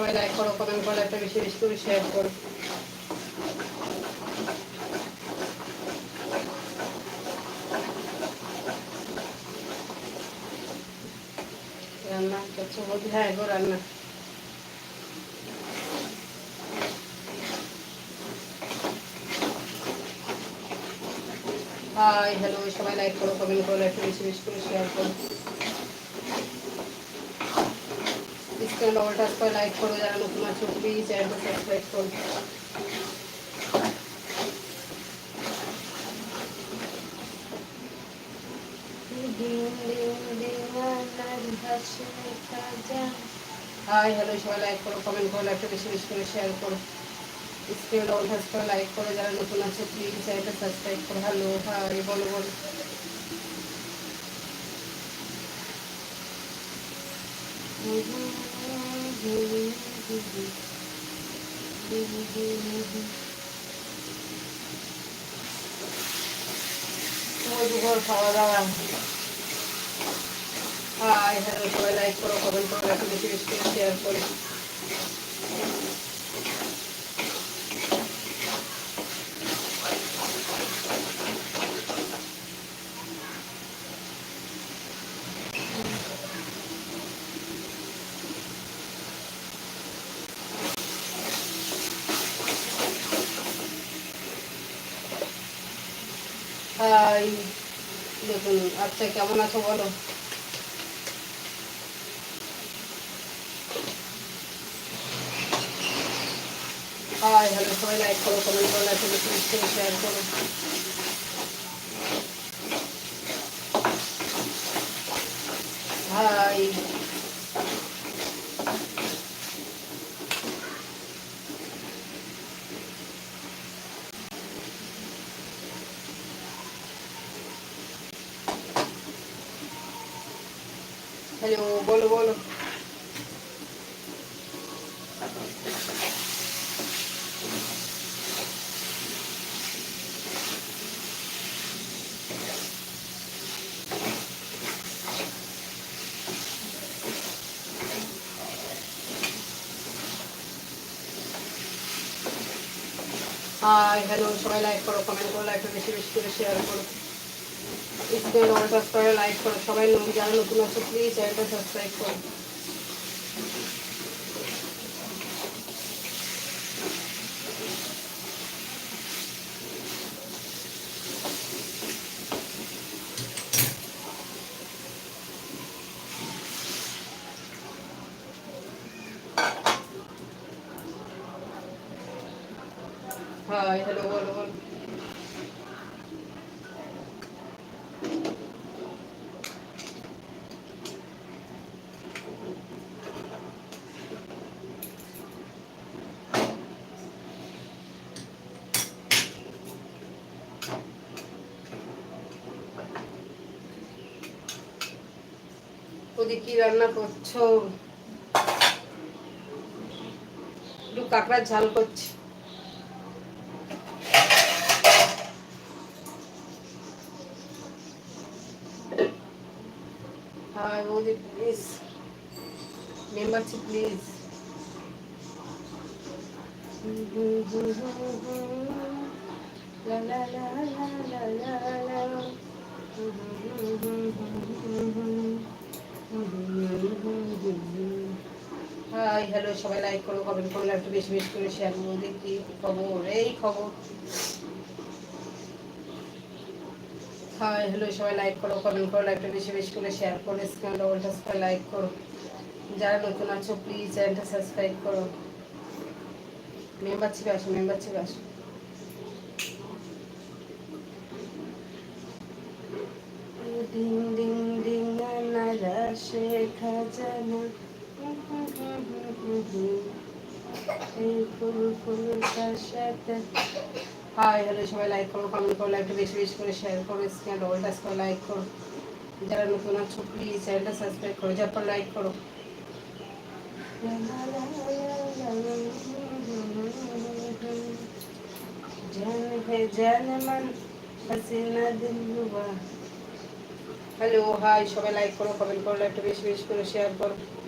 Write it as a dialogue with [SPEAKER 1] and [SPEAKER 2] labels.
[SPEAKER 1] সবাই লাইক করো কমেন্ট করো, একটা বেশি বেশি করে শেয়ার করো। রান্না করছ হ্যাঁ গো রান্না। হাই হ্যালো সবাই লাইক করো কমেন্ট করো, একটু বেশি বেশি করে শেয়ার করো। স্ক্রিন ডবল টাচ লাইক করো, যারা নতুন আছো প্লিজ চ্যানেলটা সাবস্ক্রাইব করো। হাই হ্যালো সবাই লাইক করো কমেন্ট করো একটা বেশি বেশি করে শেয়ার করো। স্ক্রিন ডবল টাচ করে লাইক করো, যারা নতুন আছে প্লিজ চ্যানেলটা সাবস্ক্রাইব করো। হ্যালো হাই বলো বলো। দুপুর খাওয়া দাওয়া হাই হ্যালো সবাই লাইক করো কমেন্ট করো বেশি বেশি শেয়ার করো হাই, দেখুন আচ্ছা কেমন আছো বলো? হাই হ্যালো সবাই লাইক করো কমেন্ট করো বেশি বেশি শেয়ার করো। হাই। হ্যালো বলো বলো হাই হ্যালো সবাই লাইক করো কমেন্ট করো লাইকটা বেশি বেশি করে শেয়ার করো স্ক্রিন অল করে লাইক করো সবাই যারা নতুন আছে প্লিজ চ্যানেলটা সাবস্ক্রাইব করো। হাই হ্যালো বলো বলো। কি রান্না করছ? কাঁকড়ার ঝাল করছি। প্লিজ মেম্বারশিপ প্লিজ লা। সবাই লাইক করো কমেন্ট করো একটু বেশি বেশি করে শেয়ার করো। দেখি খবর। এই খবর। হাই হ্যালো সবাই লাইক করো কমেন্ট করো একটু বেশি বেশি করে শেয়ার করো। স্ক্রিন ডবল টাচ করে লাইক করো। যারা নতুন আছো প্লিজ চ্যানেলটা সাবস্ক্রাইব করো। আসো মেম্বারশিপ আসো। ডিং ডিং ডিং নারা শেখা জানা এই ফুল ফুল সাথে হাই হ্যালো সবাই লাইক করো কমেন্ট করো বেশি বেশি করে শেয়ার করো স্ক্রিনে ডবল টাচ লাইক করো। যারা নতুন আছো প্লিজ চ্যানেলটা সাবস্ক্রাইব করো যারপর লাইক করো। হ্যালো হাই সবাই লাইক করো কমেন্ট করো লাইভটা বেশি বেশি করে শেয়ার করো।